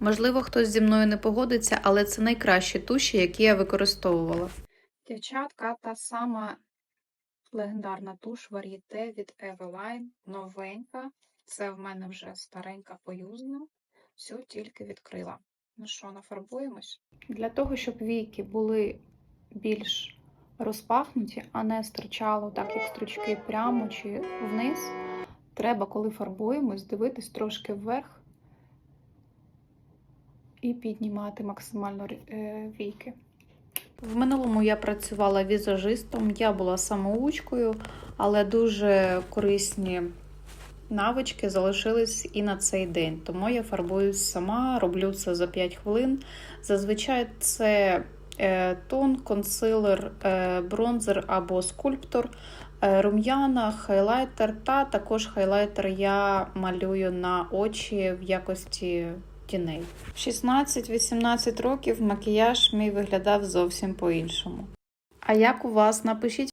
Можливо, хтось зі мною не погодиться, але це найкращі туші, які я використовувала. Дівчатка, та сама легендарна туш вар'єте від Eveline, новенька. Це в мене вже старенька поюзана. Всю тільки відкрила. Ну що, нафарбуємось? Для того, щоб війки були більш розпахнуті, а не стирчало так, як стручки прямо чи вниз, треба, коли фарбуємось, дивитись трошки вверх і піднімати максимально е, війки. В минулому я працювала візажистом, я була самоучкою, але дуже корисні навички залишились і на цей день. Тому я фарбуюсь сама, роблю це за 5 хвилин. Зазвичай це е, тон, консилер, е, бронзер або скульптор, рум'яна, хайлайтер та також хайлайтер я малюю на очі в якості тіней. В 16-18 років макіяж мій виглядав зовсім по-іншому. А як у вас? Напишіть